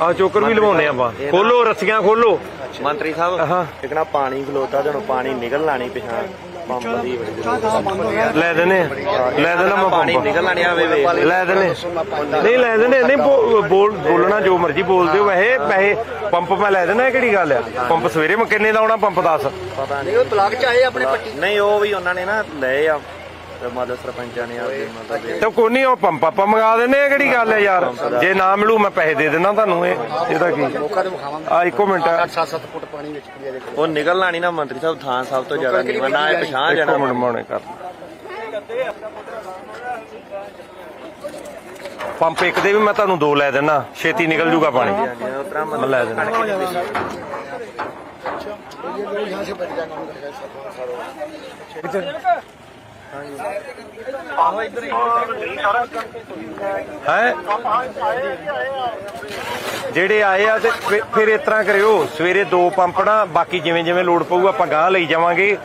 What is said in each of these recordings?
ਆ ਚੋਕਰ ਵੀ ਲਵਾਉਣੇ ਆਪਾਂ। ਖੋਲੋ ਰੱਸੀਆਂ ਖੋਲੋ। ਮੰਤਰੀ ਸਾਹਿਬ ਹਾਂ। ਇੱਕ ਨਾ ਪਾਣੀ ਖਲੋਤਾ ਤੇ ਹੁਣ ਪਾਣੀ ਨਿਕਲ ਲਾਣੀ ਪਿਛਾਂ ਪੰਪ ਦੀ ਬੜੀ ਜ਼ਰੂਰਤ ਲੈ ਦਨੇ ਲੈ ਦੇਣਾ ਮੈਂ ਪਾਣੀ ਪੰਪ। ਨਿਕਲ ਲਾਣੀ ਆਵੇ ਵੇ ਲੈ ਦਨੇ ਨਹੀਂ ਲੈ ਦਨੇ ਨਹੀਂ ਬੋਲ ਬੋਲਣਾ ਜੋ ਮਰਜ਼ੀ ਬੋਲ ਦਿਓ ਵੈਸੇ ਪੈਸੇ ਪੰਪ ਮੈਂ ਲੈ ਦੇਣਾ ਇਹ ਕਿਹੜੀ ਗੱਲ ਆ? ਪੰਪ ਸਵੇਰੇ ਮੈਂ ਕਿੰਨੇ ਦਾ ਆਉਣਾ? ਪੰਪ ਦੱਸ। ਪਤਾ ਨਹੀਂ। ਉਹ ਬਲਾਕ ਚ ਆਏ ਆਪਣੇ ਪੱਟੀ। ਨਹੀਂ ਉਹ ਵੀ ਉਹਨਾਂ ਨੇ ਨਾ ਲਏ ਆ। ਤੇ ਮਤਲਬ ਸਰਪੰਚਾਂ ਨੇ ਆਪਦੇ ਮਤਲਬ ਤੇ ਕੋਈ ਨਹੀਂ ਉਹ ਪੰਪ ਆਪਾਂ ਮੰਗਾ ਦਿੰਨੇ ਆ ਕਿਹੜੀ ਗੱਲ ਹੈ ਯਾਰ? ਜੇ ਨਾ ਮਿਲੂ ਮੈਂ ਪੈਸੇ ਦੇ ਦੇਣਾ ਤੁਹਾਨੂੰ ਇਹ। ਇਹਦਾ ਕੀ? ਆ ਇੱਕੋ ਮਿੰਟ। 7-7 ਫੁੱਟ ਪਾਣੀ ਵਿੱਚ ਕੁੜੀਆਂ ਦੇ ਉਹ ਨਿਕਲ ਲਾਣੀ ਨਾ ਮੰਤਰੀ ਸਾਹਿਬ ਥਾਂ ਸਭ ਤੋਂ ਜ਼ਿਆਦਾ ਨਹੀਂ ਨਾ ਇਹ ਪਿਛਾਂ ਜਾਣਾ। ਇੱਕੋ ਮਿੰਟ ਮਾਉਣੇ ਕਰ। ਪੰਪ ਇੱਕ ਦੇ ਵੀ ਮੈਂ ਤੁਹਾਨੂੰ ਦੋ ਲੈ ਦੇਣਾ ਛੇਤੀ ਨਿਕਲ ਜੂਗਾ ਪਾਣੀ। ਉਤਰਾ ਮੈਂ ਲੈ ਦੇਣਾ ਹੈ? ਜਿਹੜੇ ਆਏ ਆ ਤੇ ਫਿਰ ਇਸ ਤਰ੍ਹਾਂ ਕਰਿਓ ਸਵੇਰੇ ਦੋ ਪੰਪ ਨਾ ਬਾਕੀ ਜਿਵੇਂ ਜਿਵੇਂ ਲੋੜ ਪਊ ਆਪਾਂ ਗਾਂ ਲਈ ਜਾਵਾਂਗੇ।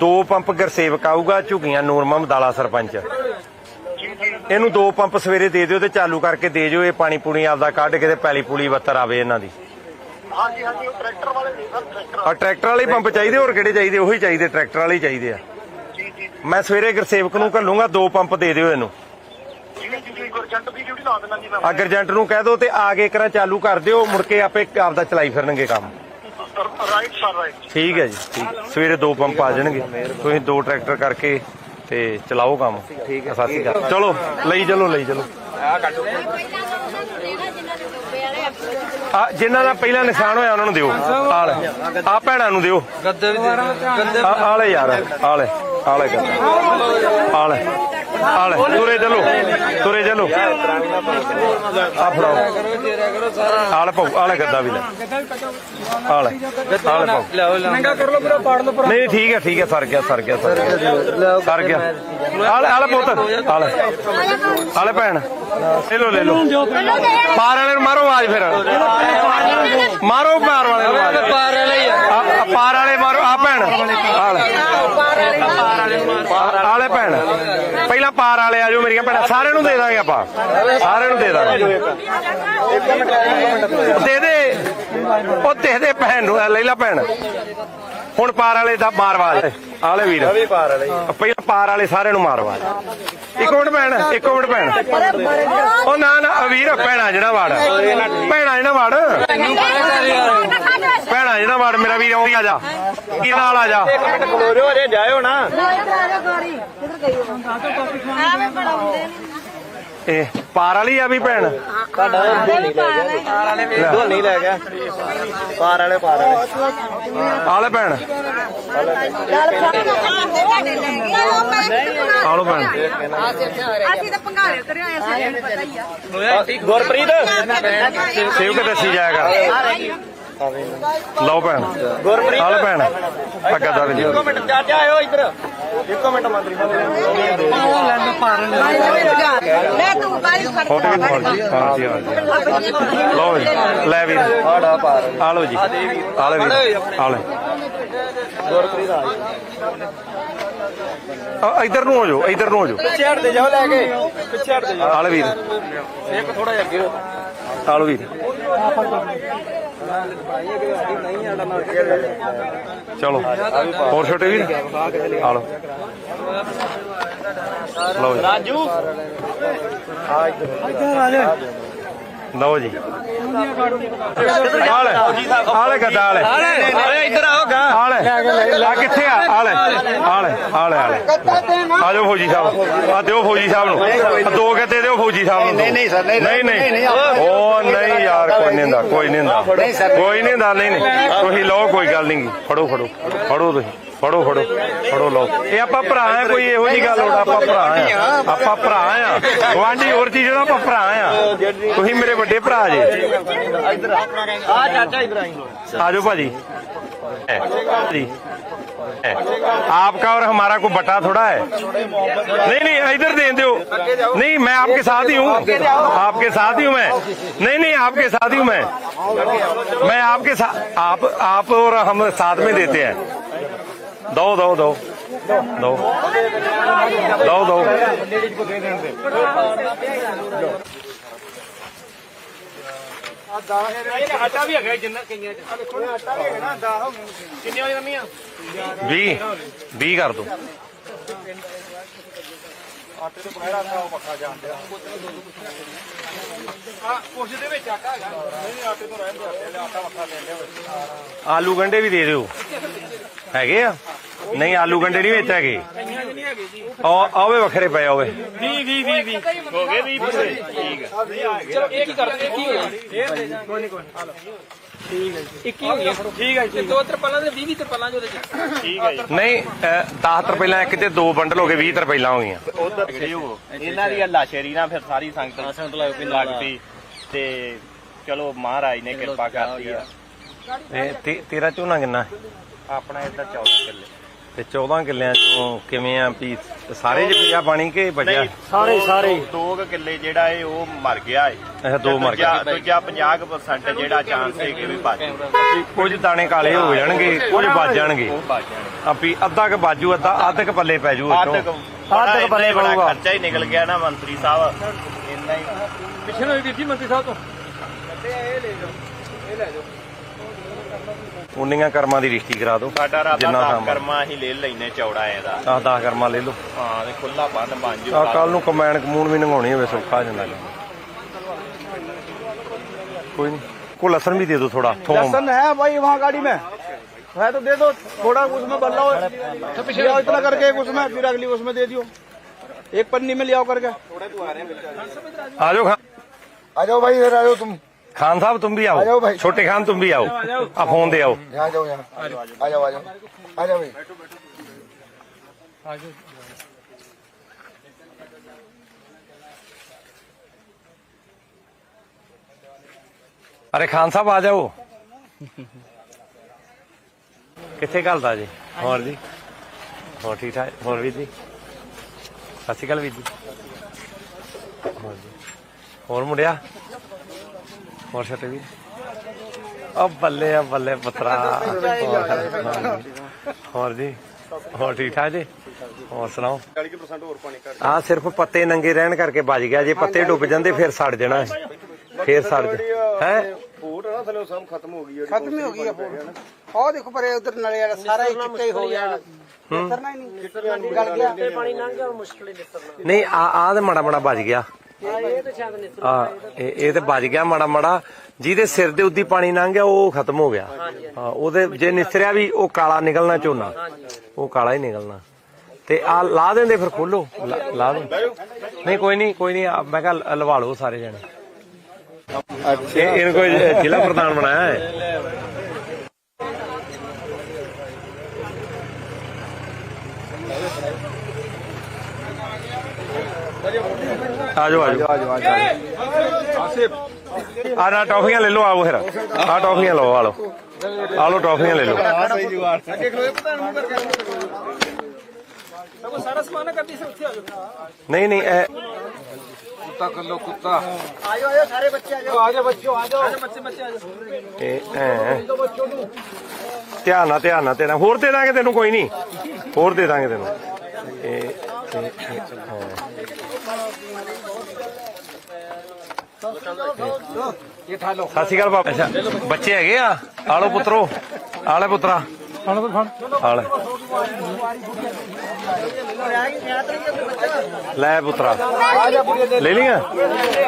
ਦੋ ਪੰਪ ਗਰਸੇਵਕ ਆਊਗਾ ਝੁਗੀਆਂ ਨੂਰਮਮ ਦਾਲਾ ਸਰਪੰਚ। ਇਹਨੂੰ ਦੋ ਪੰਪ ਸਵੇਰੇ ਦੇ ਦਿਓ ਤੇ ਚਾਲੂ ਕਰਕੇ ਦੇ ਜਿਓ ਇਹ ਪਾਣੀ ਪੂਣੀ ਆਪਦਾ ਕੱਢ ਕੇ ਤੇ ਪੈਲੀ ਪੂਲੀ ਵੱਤਰ ਆਵੇ ਇਹਨਾਂ ਦੀ। ਹਾਂਜੀ ਹਾਂਜੀ ਟਰੈਕਟਰ ਵਾਲੇ ਨਹੀਂ ਸਰ ਟਰੈਕਟਰ ਆ ਟਰੈਕਟਰ ਵਾਲੇ ਪੰਪ ਚਾਹੀਦੇ ਹੋਰ ਕਿਹੜੇ ਚਾਹੀਦੇ? ਉਹੀ ਚਾਹੀਦੇ ਟਰੈਕਟਰ ਵਾਲੇ ਚਾਹੀਦੇ ਆ। ਮੈਂ ਸਵੇਰੇ ਗਰਸੇਵਕ ਨੂੰ ਘੱਲੂੰਗਾ ਦੋ ਪੰਪ ਦੇ ਦਿਓ ਇਹਨੂੰ। ਅਗਰਜੈਂਟ ਨੂੰ ਕਹਿ ਦਿਓ ਤੇ ਆ ਕੇ ਕਰਾਂ ਚਾਲੂ ਕਰ ਦਿਓ ਮੁੜ ਕੇ ਆਪੇ ਆਪਦਾ ਚਲਾਈ ਫਿਰਨਗੇ ਕੰਮ। ਰਾਈਟ ਸਰ ਰਾਈਟ ਠੀਕ ਹੈ ਜੀ ਠੀਕ। ਸਵੇਰੇ ਦੋ ਪੰਪ ਆ ਜਾਣਗੇ। ਤੁਸੀਂ ਦੋ ਟਰੈਕਟਰ ਕਰਕੇ ਤੇ ਚਲਾਓ ਕੰਮ। ਠੀਕ ਹੈ ਸਤਿ ਸ਼੍ਰੀ ਅਕਾਲ। ਚਲੋ ਲਈ ਚਲੋ ਲਈ ਚਲੋ। ਆ ਜਿਨ੍ਹਾਂ ਦਾ ਪਹਿਲਾ ਨੁਕਸਾਨ ਹੋਇਆ ਉਹਨਾਂ ਨੂੰ ਦਿਓ। ਆ ਲੈ। ਆ ਭੈਣਾਂ ਨੂੰ ਦਿਓ। ਗੱਦੇ ਵੀ ਦੇ ਆ ਲੈ ਯਾਰ। ਆ ਲੈ। ਆ ਲੈ ਗੱਦਾ ਆ ਲੈ। ਆ ਲੈ ਤੁਰੇ ਚਲੋ ਤੁਰੇ ਚਲੋ। ਆ ਫੜਾਓ। ਆ ਲੈ ਪਾਉ ਆ ਲੈ ਗੱਦਾ ਵੀ ਲੈ। ਆ ਲੈ ਆ ਲੈ ਪਾਉ ਨੰਗਾ ਕਰ ਲੋ ਪੂਰਾ ਪਾੜ ਲੋ ਨਹੀਂ ਠੀਕ ਹੈ ਠੀਕ ਹੈ ਸਰ ਗਿਆ ਸਰ ਗਿਆ ਸਰ ਗਿਆ। ਸਰ ਗਿਆ। ਆਲੇ ਆਲੇ ਪੁੱਤ ਆਲੇ। ਆਲੇ ਭੈਣ ਲੈ ਲੋ ਲੈ ਲੋ ਪਾਰ ਵਾਲੇ ਨੂੰ ਮਾਰੋ ਆਵਾਜ਼ ਫਿਰ। ਮਾਰੋ ਪਾਰ ਵਾਲੇ ਨੂੰ ਆਵਾਜ਼। ਪਾਰ ਵਾਲਾ ਆ। ਪਾਰ ਵਾਲੇ ਮਾਰੋ ਆ ਭੈਣ। ਆਲੇ। ਆਲੇ ਭੈਣ। ਪਹਿਲਾਂ ਪਾਰ ਵਾਲੇ ਆ ਜਾਓ ਮੇਰੀਆਂ ਭੈਣਾਂ। ਸਾਰਿਆਂ ਨੂੰ ਦੇ ਦਾਂਗੇ ਆਪਾਂ। ਸਾਰਿਆਂ ਨੂੰ ਦੇ ਦਾਂਗੇ। ਦੇ ਦੇ। ਉਹ ਦੇ ਦੇ ਭੈਣ ਨੂੰ, ਲੈ ਲਾ ਭੈਣ। ਹੁਣ ਪਾਰ ਵਾਲੇ ਦਾ ਮਾਰਵਾਜ ਆਲੇ ਵੀਰ ਵੀ ਪਾਰ ਵਾਲੇ ਪਹਿਲਾਂ ਪਾਰ ਵਾਲੇ ਸਾਰਿਆਂ ਨੂੰ ਮਾਰਵਾ ਇੱਕ ਮਿੰਟ ਭੈਣ, ਇੱਕ ਮਿੰਟ ਭੈਣ। ਉਹ ਨਾ ਨਾ, ਆ ਵੀਰ, ਭੈਣਾ ਜਿਹੜਾ ਵਾੜ ਭੈਣਾ ਜਿਹੜਾ ਵਾੜ ਵਾੜ ਮੇਰਾ ਵੀਰ ਉਹ ਆ ਜਾ। ਕੀ ਨਾਲ ਆ ਜਾ। ਜਾਇਓ ਨਾ ਇਹ ਪਾਰ ਵਾਲੀ ਆ ਵੀ ਭੈਣ? ਤੁਹਾਡਾ ਢੋਲ ਲੈ ਗਿਆ ਪਾਰ ਵਾਲੇ ਪਾਰ ਵਾਲੇ ਆਲੇ ਭੈਣ ਆਲੋ ਭੈਣ ਅਸੀਂ ਤਾਂ ਪੰਗਾਲੇ ਕਰਿਆ ਆਇਆ ਸਾਨੂੰ ਪਤਾ ਹੀ ਆ। ਗੁਰਪ੍ਰੀਤ ਸੇਵ ਕੇ ਦੱਸੀ ਕਰ। ਲਓ ਭੈਣ। ਗੁਰਪ੍ਰੀਤ ਭੈਣ। ਅੱਗਾ ਦਾ ਵੀ। ਇੱਕੋ ਮਿੰਟ ਚਾਚਾ ਆਇਓ ਇੱਧਰ। ਇੱਕੋ ਮਿੰਟ ਮੰਤਰੀ ਸਾਹਿਬ। ਲੈ ਤੂੰ ਬਾਰੀ ਫੜ ਫੋਟੋ। ਵੀ ਹਾਂਜੀ ਹਾਂਜੀ ਹਾਂਜੀ ਲਓ ਜੀ ਲੈ ਵੀਰ ਆੜਾ ਪਾਰ ਆ ਲਓ ਜੀ। ਆਲੇ ਵੀਰ ਆਲੇ ਗੁਰਪ੍ਰੀਤ ਆ ਆ, ਇੱਧਰ ਨੂੰ ਹੋ ਜਾਓ ਇੱਧਰ ਨੂੰ ਹੋ ਜਾਓ। ਪਿੱਛੇ ਹਟ ਦੇ ਜਾਓ ਲੈ ਕੇ। ਪਿੱਛੇ ਹਟ ਦੇ ਜਾਓ। ਆਲੇ ਵੀਰ। ਇੱਕ ਥੋੜਾ ਜਿਹਾ ਅੱਗੇ। ਆਲੋ ਵੀਰ। ਚਲੋ ਹੋਰ ਛੋਟੇ ਵੀਰ? ਆਲੋ ਲਓ। ਜੀ। ਰਾਜੂ। ਲਓ ਜੀ। ਆਲੇ ਆਲੇ ਗੱਦਾ ਆਲੇ ਓਏ ਇੱਧਰ ਆਓ ਗਾ। ਆਲੇ ਆ ਕਿੱਥੇ ਆ? ਆਲੇ ਆਲੇ ਆਲੇ ਆਲੇ ਆ ਜਾਓ ਫੌਜੀ ਸਾਹਿਬ। ਆ ਦਿਓ ਫੌਜੀ ਸਾਹਿਬ ਨੂੰ। ਦੋ ਗੱਦੇ ਦਿਓ ਫੌਜੀ ਸਾਹਿਬ ਨੂੰ। ਨਹੀਂ ਨਹੀਂ ਸਰ ਨਹੀਂ ਨਹੀਂ ਉਹ ਨਹੀਂ। ਯਾਰ ਕੋਈ ਨਹੀਂ ਹੁੰਦਾ ਕੋਈ ਨਹੀਂ ਹੁੰਦਾ। ਕੋਈ ਨਹੀਂ ਹੁੰਦਾ ਨਹੀਂ ਨਹੀਂ। ਤੁਸੀਂ ਲਓ ਕੋਈ ਗੱਲ ਨਹੀਂ। ਫੜੋ ਫੜੋ। ਫੜੋ ਤੁਸੀਂ। ਫੜੋ ਫੜੋ। ਫੜੋ ਲਓ। ਇਹ ਆਪਾਂ ਭਰਾ ਆ ਕੋਈ ਇਹੋ ਜੀ ਗੱਲ ਹੋਣਾ ਆਪਾਂ ਭਰਾ ਆ। ਆਪਾਂ ਭਰਾ ਆ। ਗਵਾਂਢੀ ਹੋਰ ਚੀਜ਼ ਜਿਹੜਾ ਆਪਾਂ ਭਰਾ ਆ। ਤੁਸੀਂ ਮੇਰੇ ਵੱਡੇ ਭਰਾ ਜੇ। ਆ ਚਾਚਾ ਇਬਰਾਹੀਮ ਆਜੋ ਭਾਜੀ। आपका और हमारा को बटा थोड़ा है। नहीं नहीं, इधर दे, दो। नहीं, मैं आपके साथ ही हूँ। आपके साथ ही हूँ मैं। नहीं नहीं, आपके साथ ही हूँ मैं। मैं आपके साथ आप आप और हम साथ में देते हैं। दो। दो दो। ਦੋ ਦੋ ਦੋ ਆਟਾ ਵੀ ਹੈਗਾ ਜਿੰਨਾ ਕਈਆਂ ਚ ਦੇਖੋ ਆਟਾ ਵੀ ਹੈਗਾ ਨਾ 10 ਹੋ ਗਏ ਕਿੰਨੇ ਹੋਏ ਨਮੀਆਂ 20 20 ਕਰ ਦੋ। ਆਟੇ ਤੋਂ ਬਗੈਰ ਆਟਾ ਉਹ ਪੱਕਾ ਜਾਂਦੇ ਆ ਆ ਕੁਛ ਦੇ ਵਿੱਚ ਆਟਾ ਹੈਗਾ। ਨਹੀਂ ਨਹੀਂ ਆਟੇ ਤੋਂ ਰਹਿਣ ਦੇ ਆਟੇ ਆਟਾ ਵੱਖਰਾ ਲੈਂਦੇ ਹੋਏ ਆਲੂ ਗੰਡੇ ਵੀ ਦੇ ਦਿਓ। ਹੈਗੇ ਆ? ਨਹੀਂ ਆਲੂ ਗੰਡੇ ਨਹੀਂ ਵਿੱਚ ਹੈਗੇ। ਕਈਆਂ ਚ ਨਹੀਂ ਹੈਗੇ ਜੀ ਆ ਆਵੇ ਵੱਖਰੇ ਪਏ ਆਵੇ 20 20 20 20 ਹੋ ਗਏ 20 ਪੂਰੇ ਠੀਕ ਹੈ ਚਲੋ ਇਹ ਕੀ ਕਰਦੇ ਕੀ ਹੋਇਆ ਇਹ ਦੇ ਜਾ ਕੋਈ ਨਹੀਂ ਕੋਈ ਆ ਲਓ ਠੀਕ ਹੈ ਜੀ। 21 ਹੋ ਗਿਆ ਠੀਕ ਹੈ ਜੀ ਦੋ ਤਰਪਾਲਾਂ ਦੇ 20 ਤਰਪਾਲਾਂ ਜੋ ਦੇ ਠੀਕ ਹੈ ਜੀ। ਨਹੀਂ 10 ਰੁਪਈਆਂ ਇੱਕ ਤੇ ਦੋ ਬੰਡਲ ਹੋ ਗਏ 20 ਰੁਪਈਆਂ ਹੋ। ਗਈਆਂ ਉਧਰ ਇਹਨਾਂ ਦੀ ਅੱਲਾ ਸ਼ੇਰੀ ਨਾਲ ਫਿਰ ਸਾਰੀ ਸੰਗਤ ਸੰਗਤ ਲੱਗ ਪਈ। ਤੇ ਚਲੋ ਮਹਾਰਾਜ ਨੇ ਕਿਰਪਾ ਕਰਤੀ ਆ। ਤੇ- ਤੇਰਾ ਝੋਨਾ ਕਿੰਨਾ? ਹੈ? ਆਪਣਾ ਇੱਧਰ 14 ਕਿੱਲੇ। ਤੇ 14 ਕਿੱਲਿਆਂ ਚੋਂ ਕਿਵੇਂ ਆ ਵੀ ਸਾਰੇ ਚ ਪਿਆ ਪਾਣੀ ਕਿ ਬਚਿਆ ਸਾਰੇ ਸਾਰੇ। ਦੋ ਕੁ ਕਿੱਲੇ ਜਿਹੜਾ ਏ ਉਹ ਮਰ ਗਿਆ ਏ। ਅੱਛਾ ਦੋ ਮਰ ਦੂਜਾ ਗਏ ਦੂਜਾ 50% ਜਿਹੜਾ ਚਾਂਸ ਹੈ ਕਿ ਵੀ ਬਚ ਕੁਝ ਦਾਣੇ ਕਾਲੇ ਹੋ ਜਾਣਗੇ ਕੁਝ ਬਚ ਜਾਣਗੇ। ਉਹ ਬਚ ਜਾਣਗੇ। ਆਪੀ ਅੱਧਾ ਕ ਬਾਜੂ ਅੱਧਾ ਅੱਧ ਕ ਪੱਲੇ ਪੈ ਜੂ ਅੱਧ। ਕੁ ਅੱਧ ਕ ਪੱਲੇ ਬੜਾ ਪਊਗਾ। ਖਰਚਾ ਹੀ ਨਿਕਲ ਗਿਆ ਨਾ ਮੰਤਰੀ ਸਾਹਿਬ। ਇੰਨਾ ਹੀ। ਪਿੱਛੇ ਨੂੰ ਜੀ ਮੰਤਰੀ ਸਾਹਿਬ ਤੋਂ। ਉਨੀਆਂ ਕਰਮਾਂ ਦੀ ਰਿਸ਼ਤੀ ਕਰਾ ਦਿਓ ਸਾਡਾ ਰਾਤਾ ਜਿੰਨਾ ਦਾ ਕੰਮ ਆ। ਕਰਮਾ ਅਸੀਂ ਲੈ ਲੈਨੇ ਚੌੜਾ ਇਹਦਾ ਆਹ 10 ਕਰਮਾਂ ਲੈ ਲਓ ਹਾਂ ਤੇ ਖੁੱਲਾ ਬੰਨ ਬਣ ਜੂ ਆ ਕੱਲ ਨੂੰ ਕਮੈਨ ਕਮੂਨ ਵੀ ਨੰਗਾਉਣੀ ਹੋਵੇ ਸੌਖਾ ਹੋ ਜਾਂਦਾ ਕੋਈ ਨਹੀਂ ਕੋ ਲਸਣ ਵੀ ਦੇ ਦਿਓ ਥੋੜਾ ਥੋਮ है भाई वहाँ गाड़ी में है तो दे दो थोड़ा उसमें बदला हो ले आओ इतना करके एक उसमें फिर अगली उसमें दे दियो एक पन्नी में ले आओ करके आ जाओ खान आ जाओ भाई इधर आ जाओ तुम खान साहब तुम भी आ आओ जाओ भाई। छोटे खान तुम भी आओ आ फोन दे आओ यहाँ जाओ यहाँ आ जाओ आ जाओ आ जाओ भाई ਅਰੇ ਖਾਨ ਸਾਹਿਬ ਆ ਜਾਓ ਕਿੱਥੇ ਘਲਦਾ ਜੀ ਹੋਰ ਜੀ ਹੋਰ ਠੀਕ ਠਾਕ ਹੋਰ ਵੀ ਜੀ ਸਤਿ ਸ਼੍ਰੀ ਅਕਾਲ ਵੀਰ ਜੀ ਹੋਰ ਜੀ ਹੋਰ ਮੁੰਡਿਆ ਹੋਰ ਛੱਟ ਵੀ। ਆ ਬੱਲੇ ਆ ਬੱਲੇ ਪਤਰਾ। ਹੋਰ ਜੀ ਹੋਰ ਠੀਕ ਠਾਕ ਜੀ? ਹੋਰ ਸੁਣਾਓ? 40% ਹੋਰ ਪਾਣੀ ਘੱਟ। ਆ ਸਿਰਫ ਪੱਤੇ ਨੰਗੇ ਰਹਿਣ ਕਰਕੇ ਬਚ ਗਿਆ। ਜੇ ਪੱਤੇ ਡੁੱਬ ਜਾਂਦੇ ਫਿਰ ਸੜ ਜਾਣਾ। ਫਿਰ ਸੜ ਹੈ? ਫੋਟ ਨਾ ਥਲੇ ਸਭ ਖਤਮ ਹੋ ਗਈ ਖਤਮ ਹੀ ਹੋ ਗਈ ਆ ਫੋਟ। ਆਹ ਦੇਖੋ ਪਰੇ ਉਧਰ ਨਲੇ ਵਾਲਾ ਸਾਰਾ ਹੀ ਚਿੱਟਾ ਹੀ ਹੋ ਗਿਆ। ਨਿਸਰਨਾ ਹੀ ਨਹੀਂ। ਗਲ ਗਿਆ ਪਾਣੀ ਲੰਘ ਗਿਆ ਮੁਸ਼ਕਲ ਹੀ ਨਿਸਰਨਾ ਨਹੀਂ ਆ ਆ ਤੇ ਮਾੜਾ ਮਾੜਾ ਬਚ ਗਿਆ। ਆ ਇਹ ਇਹ ਤੇ ਬਚ ਗਿਆ ਮਾੜਾ ਮਾੜਾ। ਜਿਹਦੇ ਸਿਰ ਦੇ ਉੱਦੀ ਪਾਣੀ ਲੰਘ ਗਿਆ ਉਹ ਖਤਮ ਹੋ ਗਿਆ। ਹਾਂ ਉਹਦੇ ਜੇ ਨਿਸਰਿਆ ਵੀ ਉਹ ਕਾਲਾ ਨਿਕਲਣਾ ਝੋਨਾ। ਉਹ ਕਾਲਾ ਹੀ ਨਿਕਲਣਾ। ਤੇ ਆ ਲਾ ਦਿੰਦੇ ਫਿਰ ਖੋਲੋ। ਲਾ- ਲਾ ਦੋ ਨਹੀਂ ਕੋਈ ਨਹੀਂ ਕੋਈ ਨਹੀਂ ਆ, ਮੈਂ ਕਿਹਾ ਲਵਾ ਲਓ ਸਾਰੇ ਜਣੇ। ਅੱਛਾ। ਇਹਨੂੰ ਕੋਈ ਜ਼ਿਲ੍ਹਾ ਪ੍ਰਧਾਨ ਬਣਾਇਆ ਹੈ? ਆਜੋ ਆਜੋ। ਆਜੋ ਆਜੋ ਆ ਨਾ ਟੌਫੀਆਂ ਲੈ ਲਓ ਆਓ ਫਿਰ। ਆ ਟੌਫੀਆਂ ਲਓ ਆ ਲਓ। ਆ ਲਓ ਟੌਫੀਆਂ ਲੈ ਲਓ। ਨਹੀਂ ਨਹੀਂ ਇਹ ਕੁੱਤਾ ਕੱਲੋ ਕੁੱਤਾ। ਆਜੋ ਆਜੋ ਸਾਰੇ ਬੱਚੇ ਆਜੋ। ਆਜੋ ਬੱਚੋ ਆਜੋ ਆਜੋ ਬੱਚੇ ਬੱਚੇ ਆਜੋ। ਤੇ ਐ ਧਿਆਨ ਨਾਲ ਧਿਆਨ ਨਾਲ ਤੇਰਾ ਹੋਰ ਦੇ ਦਾਂਗੇ ਤੈਨੂੰ ਕੋਈ ਨਹੀਂ। ਹੋਰ ਦੇ ਦਾਂਗੇ ਤੈਨੂੰ। ਇਹ ਸਤਿ ਸ਼੍ਰੀ ਅਕਾਲ ਬਾਪੂ। ਬੱਚੇ ਹੈਗੇ ਆ? ਆਲੋ ਪੁੱਤਰੋ ਆਲੇ ਪੁੱਤਰਾ। ਆਲੇ। ਫੜ ਆਲੇ ਲੈ ਪੁੱਤਰਾ। ਲੈ ਲਈਆਂ?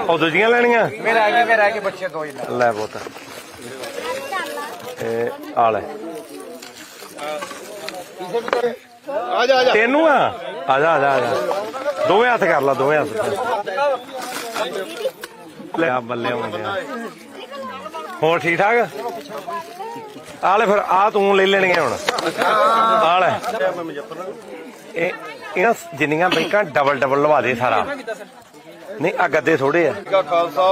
ਉਹ ਦੂਜੀਆਂ ਲੈਣੀਆਂ? ਮੇਰੇ ਆ ਗਏ ਮੇਰੇ ਆ ਗਏ ਬੱਚੇ ਦੋ ਹੀ ਲੈ ਪੁੱਤ। ਇਹ ਆਲੇ। ਆ ਜਾ ਆ ਜਾ ਤੈਨੂੰ ਆ? ਆ ਜਾ ਆ ਜਾ ਦੋਵੇਂ ਹੱਥ ਕਰ ਲਾ ਦੋਵੇਂ ਹੱਥ। ਬੱਲੇ ਆ ਹੋਰ ਠੀਕ ਠਾਕ? ਆ ਲੈ ਫਿਰ ਆ ਤੂੰ ਲੈ ਲੈਣਗੇ ਹੁਣ। ਆ ਲੈ। ਇਹ ਇਹਨਾਂ ਜਿੰਨੀਆਂ ਬਾਈਕਾਂ ਡਬਲ ਡਬਲ ਲਵਾ ਦੇ ਸਾਰਾ। ਨਹੀਂ ਆ ਗੱਦੇ ਥੋੜੇ ਆ। ਖਾਲਸਾ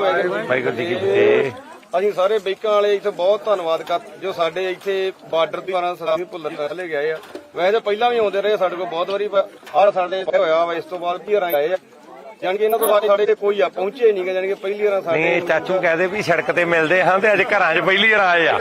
ਵਾਹਿਗੁਰੂ ਜੀ ਕੀ ਫਤਿਹ। ਅਸੀਂ ਸਾਰੇ ਬੈਂਕਾਂ ਵਾਲੇ ਇੱਥੇ ਬਹੁਤ ਧੰਨਵਾਦ ਕਰ ਜੋ ਸਾਡੇ ਇੱਥੇ ਬਾਰਡਰ ਦੀ ਵਾਰਾਂ ਸਲਾਮੀ ਭੁੱਲਰ ਲੈ ਗਏ ਆ। ਵੈਸੇ ਪਹਿਲਾਂ ਵੀ ਆਉਂਦੇ ਰਹੇ ਸਾਡੇ ਕੋਲ ਬਹੁਤ ਵਾਰੀ ਪਰ ਆਹ ਸਾਡੇ ਹੋਇਆ ਵਾ ਇਸ ਤੋਂ ਬਾਅਦ ਵੀ ਆਏ ਆ। ਜਾਣੀ ਕਿ ਇਹਨਾਂ ਤੋਂ ਸਾਡੇ ਸਾਡੇ ਤੇ ਕੋਈ ਆ ਪਹੁੰਚੇ ਨਹੀਂ ਗਾ ਜਾਣੀ ਕਿ ਪਹਿਲੀ ਵਾਰ ਸਾਡੇ ਨਹੀਂ ਚਾਚੂ ਕਹਦੇ ਵੀ ਸੜਕ ਤੇ ਮਿਲਦੇ ਹਾਂ ਤੇ ਅੱਜ ਘਰਾਂ 'ਚ ਪਹਿਲੀ ਵਾਰ ਆਏ ਆ।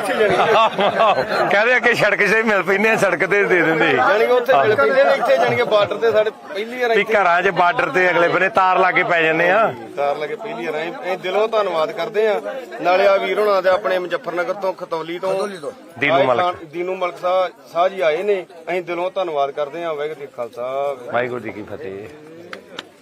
ਕਹਦੇ ਅੱਗੇ ਸੜਕ 'ਚ ਹੀ ਮਿਲ ਪੈਂਦੇ ਆ ਸੜਕ ਤੇ ਦੇ ਦਿੰਦੇ। ਜਾਣੀ ਕਿ ਉੱਥੇ ਮਿਲ ਪੈਂਦੇ ਨੇ ਇੱਥੇ ਜਾਣੀ ਕਿ ਬਾਰਡਰ ਤੇ ਸਾਡੇ ਪਹਿਲੀ ਵਾਰ ਵੀ ਇੱਥੇ ਘਰਾਂ 'ਚ ਬਾਰਡਰ ਤੇ ਅਗਲੇ ਬੰਨੇ ਤਾਰ ਲਾ ਕੇ ਪੈ ਜਾਂਦੇ ਆ। ਤਾਰ ਲੱਗੇ ਪਹਿਲੀ ਵਾਰ ਆਏ। ਇਹ ਦਿਲੋਂ ਧੰਨਵਾਦ ਕਰਦੇ ਆ। ਨਾਲੇ ਆ ਵੀਰ ਹੋਣਾ ਦੇ ਆਪਣੇ ਮੁਜ਼ੱਫਰਨਗਰ ਤੋਂ ਖਤੌਲੀ ਤੋਂ। ਦੀਨੂ ਆਏ ਮਲਕ। ਖਾਨ- ਦੀਨੂ ਮਲਕ ਸਾਹਿਬ ਸਾਹ ਜੀ ਆਏ ਨੇ। ਅਸੀਂ ਦਿਲੋਂ ਧੰਨਵਾਦ ਕਰਦੇ ਆ। ਵਾਹਿਗੁਰੂ ਜੀ ਕਾ ਖਾਲਸਾ। ਵਾਹਿਗੁਰੂ ਜੀ ਕੀ ਫਤਿਹ।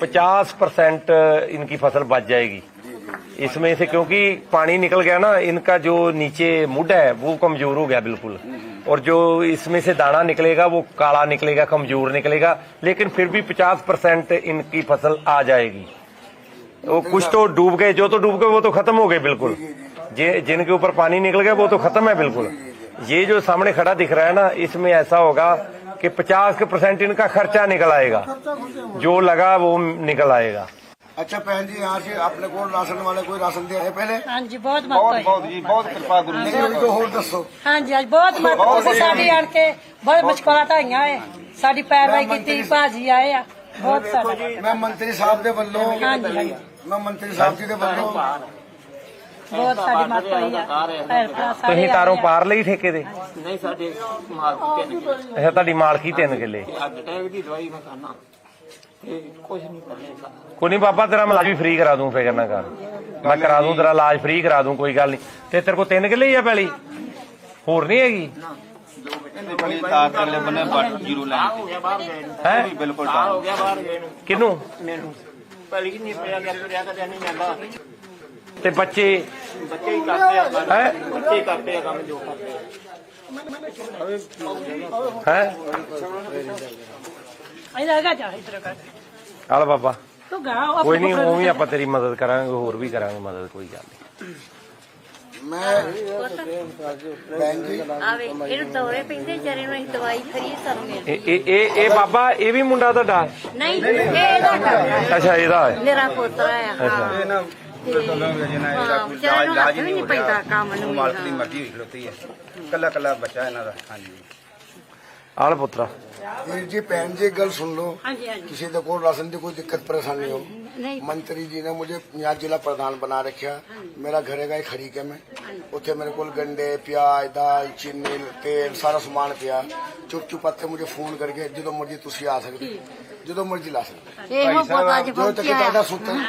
पचास परसेंट इनकी फ़सल बच जाएगी। इसमें से क्योंकि पानी निकल गया ना, इनका जो नीचे मुड है, वो कमज़ोर हो गया बिल्कुल। और जो इसमें से दाना निकलेगा, वो काला निकलेगा, कमज़ोर निकलेगा, लेकिन फिर भी पचास परसेंट इनकी फ़सल आ जाएगी। वो कुछ तो डूब गए, जो तो डूब गए, वो तो खत्म हो गए बिल्कुल। जिनके ऊपर पानी निकल गया, वो तो खत्म है बिल्कुल। ये जो सामने खड़ा दिख रहा है ना, इसमें ऐसा होगा कि 50 के परसेंट इनका खर्चा निकल आएगा जो लगा वो निकल आएगा अच्छा बहन जी यहाँ से अपने को राशन वाले कोई राशन दे रहे पहले ਹਾਂਜੀ ਬਹੁਤ ਮਦਦ ਹੋਈ ਬਹੁਤ ਜੀ ਬਹੁਤ ਕਿਰਪਾ ਗੁਰੂ लेकिन अभी तो और दसो ਹਾਂਜੀ ਅੱਜ ਬਹੁਤ ਮਦਦ ਤੁਸੀਂ ਸਾਡੀ ਆਣ ਕੇ ਬਹੁਤ ਮੁਸ਼ਕਲਾਂ ਢਾਈਆਂ ਏ ਸਾਡੀ ਪੈਰਵਾਈ ਕੀਤੀ ਭਾਜੀ ਆਏ ਆ ਬਹੁਤ ਸਾਡਾ मैं मंत्री साहब के बल्लों ਹਾਂਜੀ ਹਾਂਜੀ मैं मंत्री साहब जी के बल्लों ਬਹੁਤ ਸਾਡੀ ਮਦਦ ਹੋਈ ਆ। ਤੁਸੀਂ ਤਾਰੋਂ ਪਾਰ ਲਈ ਠੇਕੇ ਦੇ ਨਹੀਂ ਸਾਡੇ ਮਾਲਕ ਕੇ ਅੱਛਾ ਤੁਹਾਡੀ ਮਾਲਕੀ ਤਿੰਨ ਕਿੱਲੇ। ਅੱਗ ਟੈਗ ਦੀ ਦਵਾਈ ਮੈਂ ਖਾਣਾ ਤੇ ਕੁਝ ਨਹੀਂ ਕਰੇਗਾ ਕੋਈ ਨਹੀਂ ਪਾਪਾ ਤੇਰਾ ਮੈਂ ਇਲਾਜ ਵੀ ਫ੍ਰੀ ਕਰਾ ਦੂੰ ਫਿਕਰ ਨਾ ਕਰ। ਮੈਂ ਕਰਾ ਦੂੰ ਤੇਰਾ ਇਲਾਜ ਫ੍ਰੀ ਕਰਾ ਦੂੰ ਕੋਈ ਗੱਲ ਨਹੀਂ। ਤੇ ਤੇਰੇ ਕੋਲ ਤਿੰਨ ਕਿੱਲੇ ਹੀ ਆ ਪੈਲੀ ਹੋਰ ਨਹੀਂ ਹੈਗੀ? ਤਾਰ ਥੱਲੇ ਬੰਨੇ ਬੱਟ ਜ਼ੀਰੋ ਲਾਈਨ ਹੋ ਗਿਆ ਬਾਹਰ ਗਏ ਨੂੰ ਹੈ? ਬਿਲਕੁਲ ਸਾਲ ਹੋ ਗਿਆ ਬਾਹਰ ਗਏ ਨੂੰ। ਕਿਨੂੰ ਮੈਨੂੰ। ਪਹਿਲੀ ਨਹੀਂ ਪਿਆ ਗਿਆ ਤੁਰਿਆ ਤਾਂ ਨਹੀਂ ਜਾਂਦਾ। ਤੇ ਬੱਚੇ ਬੱਚੇ ਕਰਦੇ ਆ ਕੰਮ ਬੱਚੇ ਕਰਦੇ ਆ ਕੰਮ ਜੋ ਕਰਦੇ ਆ। ਹੈ? ਇਹਦਾ ਜਾ ਇਧਰ ਕਰ। ਆਲ ਬਾਬਾ। ਤੂੰ ਗਾ ਕੋਈ ਨਹੀਂ ਉਹ ਵੀ ਆਪਾਂ ਤੇਰੀ ਮਦਦ ਕਰਾਂਗੇ ਹੋਰ ਵੀ ਕਰਾਂਗੇ ਮਦਦ ਕੋਈ ਗੱਲ ਨਹੀਂ ਮੈਂ ਭੈਣ ਜੀ ਆਵੇ ਇਹਨੂੰ ਦੌਰੇ ਪੈਂਦੇ ਜਰੇ ਨੂੰ ਅਸੀਂ ਦਵਾਈ ਖਰੀ ਸਾਨੂੰ ਮਿਲ ਇਹ- ਇਹ ਇਹ ਬਾਬਾ ਇਹ ਵੀ ਮੁੰਡਾ ਤੁਹਾਡਾ? ਨਹੀਂ ਇਹ ਇਹਦਾ ਘਰ ਅੱਛਾ ਇਹਦਾ ਵਿਚਾਰਾ ਨੂੰ ਹੱਥ ਵੀ ਨਹੀਂ ਪੈਂਦਾ ਕੰਮ ਨੂੰ ਮਾਲਕ ਦੀ ਮਰਜ਼ੀ ਹੋਈ ਖਲੋਤੀ ਹੈ ਕੱਲਾ ਕੱਲਾ ਬੱਚਾ ਇਹਨਾਂ ਦਾ ਹਾਂਜੀ ਆਲ ਪੁੱਤਰਾ वीर जी बहन जी गल सुन लो ਹਾਂਜੀ ਹਾਂਜੀ किसी को राशन की कोई दिक्कत परेशानी हो ਨਹੀਂ मंत्री जी ने मुझे यहाँ जिला प्रधान बना रखा मेरा घर है खरीके में उत्थे मेरे को गंडे प्याज दाल चीनी तेल सारा समान पिया चुप चुप पत्ते मुझे फोन करके जो मर्जी तुसी आ सकते जो मर्जी ला सकते ਇਹੋ ਪੋਤਾ ਜ जो तक ਪਹੁੰਚਿਆ दादा सुते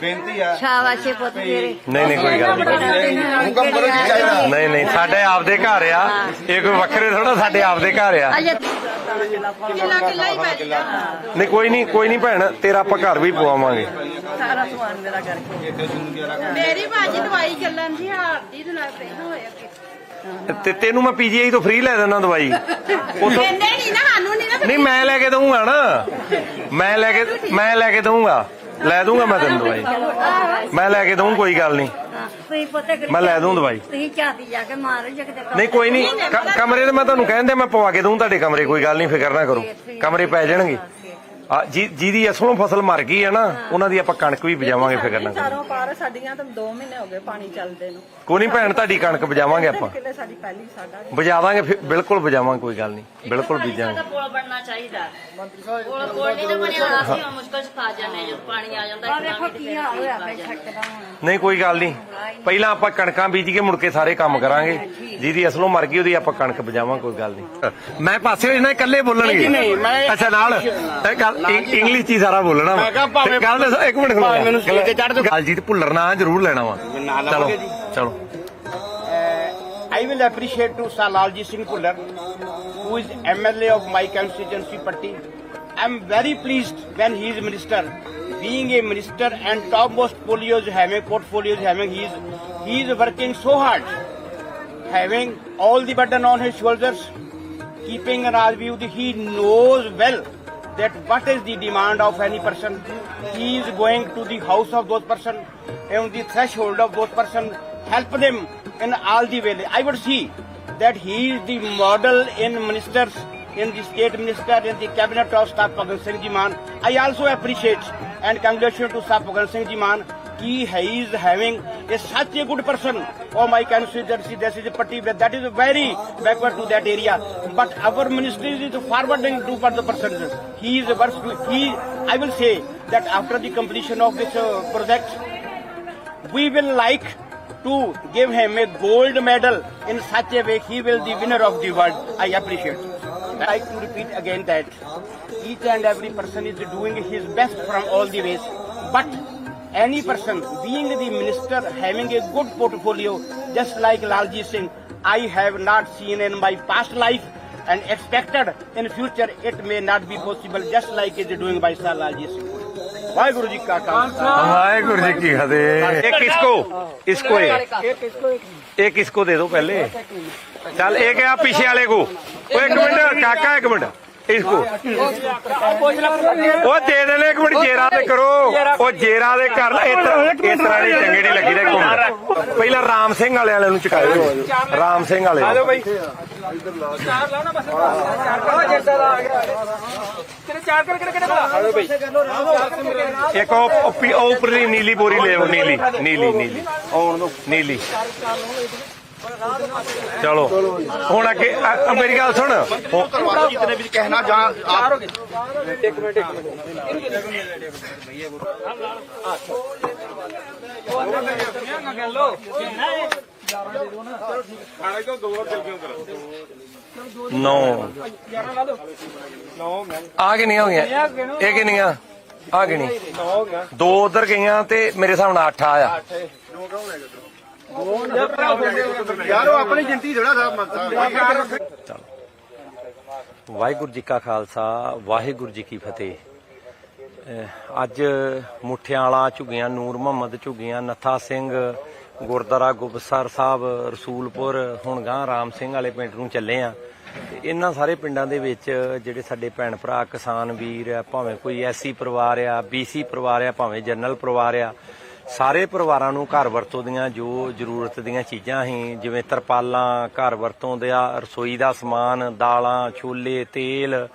ਬੇਨਤੀ ਆ। ਸ਼ਾਬਾਸ਼ ਏ ਪੁੱਤ ਮੇਰੇ ਨਹੀਂ ਨਹੀਂ ਕੋਈ ਗੱਲ ਨਹੀਂ। ਹੁਕਮ ਕਰੋ ਕੀ ਚਾਹੀਦਾ। ਨਹੀਂ ਨਹੀਂ ਸਾਡੇ ਆਪਦੇ ਘਰ ਆ। ਥੋੜਾ ਸਾਡੇ ਆਪਦੇ ਘਰ ਆ। ਕੋਈ ਨਹੀਂ ਕੋਈ ਨਹੀਂ ਭੈਣ ਤੇਰਾ ਤੈਨੂੰ ਮੈਂ ਪੀਜੀਆਈ ਤੋਂ ਫ੍ਰੀ ਲੈ ਦਿੰਦਾ ਦਵਾਈ। ਨਹੀਂ ਮੈਂ ਲੈ ਕੇ ਦਊਂਗਾ ਨਾ। ਮੈਂ ਲੈ ਕੇ ਮੈਂ ਲੈ ਕੇ ਦਊਂਗਾ। ਲੈ ਦੂੰਗਾ ਮੈਂ ਤੈਨੂੰ ਦਵਾਈ। ਮੈਂ ਲੈ ਕੇ ਦਊਂ ਕੋਈ ਗੱਲ ਨਹੀਂ। ਤੁਸੀਂ ਪਤਾ ਕਰੀ ਮੈਂ ਲੈ ਦੂੰ ਦਵਾਈ। ਤੁਸੀਂ ਚਾਹਤੀ ਜਾ ਕੇ ਮਾਰੋ ਜੇ ਕਿਤੇ ਨਹੀਂ ਕੋਈ ਨਹੀਂ। ਕ- ਕਮਰੇ ਤੇ ਮੈਂ ਤੁਹਾਨੂੰ ਕਹਿੰਦੇ ਮੈਂ ਪਵਾ ਕੇ ਦਊਂ ਤੁਹਾਡੇ ਕਮਰੇ ਕੋਈ ਗੱਲ ਨਹੀਂ ਫਿਕਰ ਨਾ ਕਰੋ। ਕਮਰੇ ਪੈ ਜਾਣਗੇ। ਆ ਜੀ ਜਿਹਦੀ ਅਸਲੋਂ ਫਸਲ ਮਰ ਗਈ ਹੈ ਨਾ ਉਹਨਾਂ ਦੀ ਆਪਾਂ ਕਣਕ ਵੀ ਬਜਾਵਾਂਗੇ ਫਿਕਰ ਨਾ ਕਰੋ। ਚਾਰੋਂ ਪਾਰ ਸਾਡੀਆਂ ਤਾਂ 2 ਮਹੀਨੇ ਹੋ ਗਏ ਪਾਣੀ ਚੱਲਦੇ ਨੂੰ। ਕੋਈ ਨਹੀਂ ਭੈਣ ਤੁਹਾਡੀ ਕਣਕ ਬਜਾਵਾਂਗੇ ਆਪਾਂ। ਕਿਤੇ ਸਾਡੀ ਪਹਿਲੀ ਸਾਡਾ ਬਜਾ ਦਾਂਗੇ ਫਿਰ ਬਿਲਕੁਲ ਬਜਾਵਾਂਗੇ ਕੋਈ ਗੱਲ ਨਹੀਂ ਬਿਲਕੁਲ ਬੀਜਾਂਗੇ। ਪੁਲ ਬਣਨਾ ਚਾਹੀਦਾ। ਪੁਲ ਪੁਲ ਨਹੀਂ ਤਾਂ ਬਣਿਆ ਅਸੀਂ ਮੁਸ਼ਕਲ ਚ ਫਸ ਜਾਂਦੇ ਜਦੋਂ ਪਾਣੀ ਆ ਜਾਂਦਾ ਆ ਵੇਖੋ ਕੀ ਹਾਲ ਹੋਇਆ ਬੈ ਛੱਕਦਾ ਹੁਣ। ਨਹੀਂ ਕੋਈ ਗੱਲ ਨਹੀਂ ਪਹਿਲਾਂ ਆਪਾਂ ਕਣਕਾਂ ਬੀਜ ਕੇ ਮੁੜ ਕੇ ਸਾਰੇ ਕੰਮ ਕਰਾਂਗੇ। ਜਿਹਦੀ ਅਸਲੋਂ ਮਰ ਗਈ ਉਹਦੀ ਆਪਾਂ ਕਣਕ ਬਜਾਵਾਂ ਕੋਈ ਗੱਲ ਨਹੀਂ ਮੈਂ ਪਾਸੇ ਹੋ ਜਾਣਾ ਇਕੱਲੇ ਬੋਲਣਗੇ। ਨਹੀਂ ਮੈਂ ਅੱਛਾ ਨਾਲ। ਇਹ ਗੱਲ ਇੰ- ਇੰਗਲਿਸ਼ ਚ ਹੀ ਸਾਰਾ ਬੋਲਣਾ ਵਾ। ਤੇ ਗੱਲ ਦੱਸੋ, ਇੱਕ ਮਿੰਟ ਖਲੋ ਮੈਨੂੰ ਸੀਟ ਤੇ ਚੜ ਗਲਜੀਤ ਭੁੱਲਰ ਨਾਂ ਜ਼ਰੂਰ ਲੈਣਾ ਵਾ। ਚਲੋ। ਚਲੋ uh, I will appreciate to Salalji Singh Pullar, who is MLA of my constituency party. I am very pleased when he is minister. Being a minister and topmost portfolios having portfolios having, he is he is working so hard, having all the burden on his shoulders, keeping an eye. He knows well that what is the demand of any person. He is going to the house of those person, on the threshold of those person, help them in all the way. I would see that he is the model in ministers, in the state minister, in the cabinet of Sir Bhagat Singh Ji Man. I also appreciate and congratulate to Sir Bhagat Singh Ji Man he is having a such a good person oh my constituency this is a particular that is very backward to that area but our ministry is forwarding to for the person he is a he i will say that after the completion of this uh, project we will like to give him a gold medal in such a way he will be the winner of the world. I appreciate. I like to repeat again that each and every person is doing his best from all the ways. But any person being the minister having a good portfolio just like Lalji Singh I have not seen in my past life and expected in future it may not be possible just like is doing by Sir Lalji Singh Waheguru ji ਕਾ ਖਾਲਸਾ ਵਾਹਿਗੁਰੂ ਜੀ ਕੀ ਫਤਿਹ ਇਹ ਕਿਸਕੋ इसको ये ये किसको दे दो पहले चल एक है आप पीछे वाले को ओ एक मिनट काका एक मिनट इसको ਉਹ ਦੇ ਦੇਣੇ ਇੱਕ ਮਿੰਟ ਜੇਰਾ ਤੇ ਕਰੋ ਉਹ ਜੇਰਾ ਦੇ ਕਰ ਲੈ ਇਸ ਤਰ੍ਹਾਂ ਇਸ ਤਰ੍ਹਾਂ ਦੀ ਚੰਗੀ ਨਹੀਂ ਲੱਗੀ ਤੇ ਘੁੰਮ ਪਹਿਲਾਂ ਰਾਮ ਸਿੰਘ ਵਾਲੇ ਵਾਲੇ ਨੂੰ ਚੁਕਾਇਓ ਰਾਮ ਸਿੰਘ ਵਾਲੇ ਆ ਜਾਓ ਬਈ ਚਾਰ ਲਾਓ ਨਾ ਬਸ ਚਾਰ ਕਰੋ ਜੈਸਾ ਦਾ ਆ ਗਿਆ ਤੇਰੇ ਚਾਰ ਕਰ ਕਿਹੜੇ ਕਿਹੜੇ ਬਣਾ ਇੱਕ ਉਹ ਉਹ ਪੀ- ਉਹ ਉੱਪਰਲੀ ਨੀਲੀ ਬੋਰੀ ਲੈ ਆਓ ਨੀਲੀ ਨੀਲੀ ਨੀਲੀ ਆਉਣ ਦੋ ਨੀਲੀ ਚਲੋ। ਹੁਣ ਅੱਗੇ, ਅ- ਮੇਰੀ ਗੱਲ ਸੁਣ। ਹੁਣ- ਜਿਤਨੇ ਵੀ ਕਹਿਣਾ ਜਾਂ ਆਪ ਨੌ। ਆ ਕਿੰਨੀਆਂ ਹੋ ਗਈਆਂ? ਇਹ ਕਿੰਨੀਆਂ? ਆ ਗਿਣੀ ਦੋ ਉਧਰ ਗਈਆਂ ਤੇ ਮੇਰੇ ਹਿਸਾਬ ਨਾਲ 8 ਆਇਆ। ਯਾਰੋ, ਆਪਣੀ ਗਿਣਤੀ ਥੋੜਾ ਸਾਹਿਬ ਵਾਹਿਗੁਰੂ ਜੀ ਕਾ ਖਾਲਸਾ, ਵਾਹਿਗੁਰੂ ਜੀ ਕੀ ਫਤਿਹ। ਅੱਜ ਮੁੱਠਿਆਂ ਵਾਲਾ ਝੁੱਗੀਆਂ, ਨੂਰ ਮੁਹੰਮਦ ਝੁੱਗੀਆਂ, ਨੱਥਾ ਸਿੰਘ, ਗੁਰਦੁਆਰਾ ਗੁਬਸਰ ਸਾਹਿਬ, ਰਸੂਲਪੁਰ ਹੁਣ ਗਾਂ ਰਾਮ ਸਿੰਘ ਵਾਲੇ ਪਿੰਡ ਨੂੰ ਚੱਲੇ ਆ। ਤੇ ਇਹਨਾਂ ਸਾਰੇ ਪਿੰਡਾਂ ਦੇ ਵਿੱਚ ਜਿਹੜੇ ਸਾਡੇ ਭੈਣ ਭਰਾ, ਕਿਸਾਨ ਵੀਰ ਆ, ਭਾਵੇਂ ਕੋਈ ਐਸੀ ਪਰਿਵਾਰ ਆ, ਬੀਸੀ ਪਰਿਵਾਰ ਆ, ਭਾਵੇਂ ਜਨਰਲ ਪਰਿਵਾਰ ਆ ਸਾਰੇ ਪਰਿਵਾਰਾਂ ਨੂੰ ਘਰ ਵਰਤੋਂ ਦੀਆਂ ਜੋ ਜ਼ਰੂਰਤ ਦੀਆਂ ਚੀਜ਼ਾਂ ਸੀ, ਜਿਵੇਂ ਤਰਪਾਲਾਂ, ਘਰ ਵਰਤੋਂ ਦਾ ਰਸੋਈ ਦਾ ਸਮਾਨ, ਦਾਲਾਂ, ਛੋਲੇ, ਤੇਲ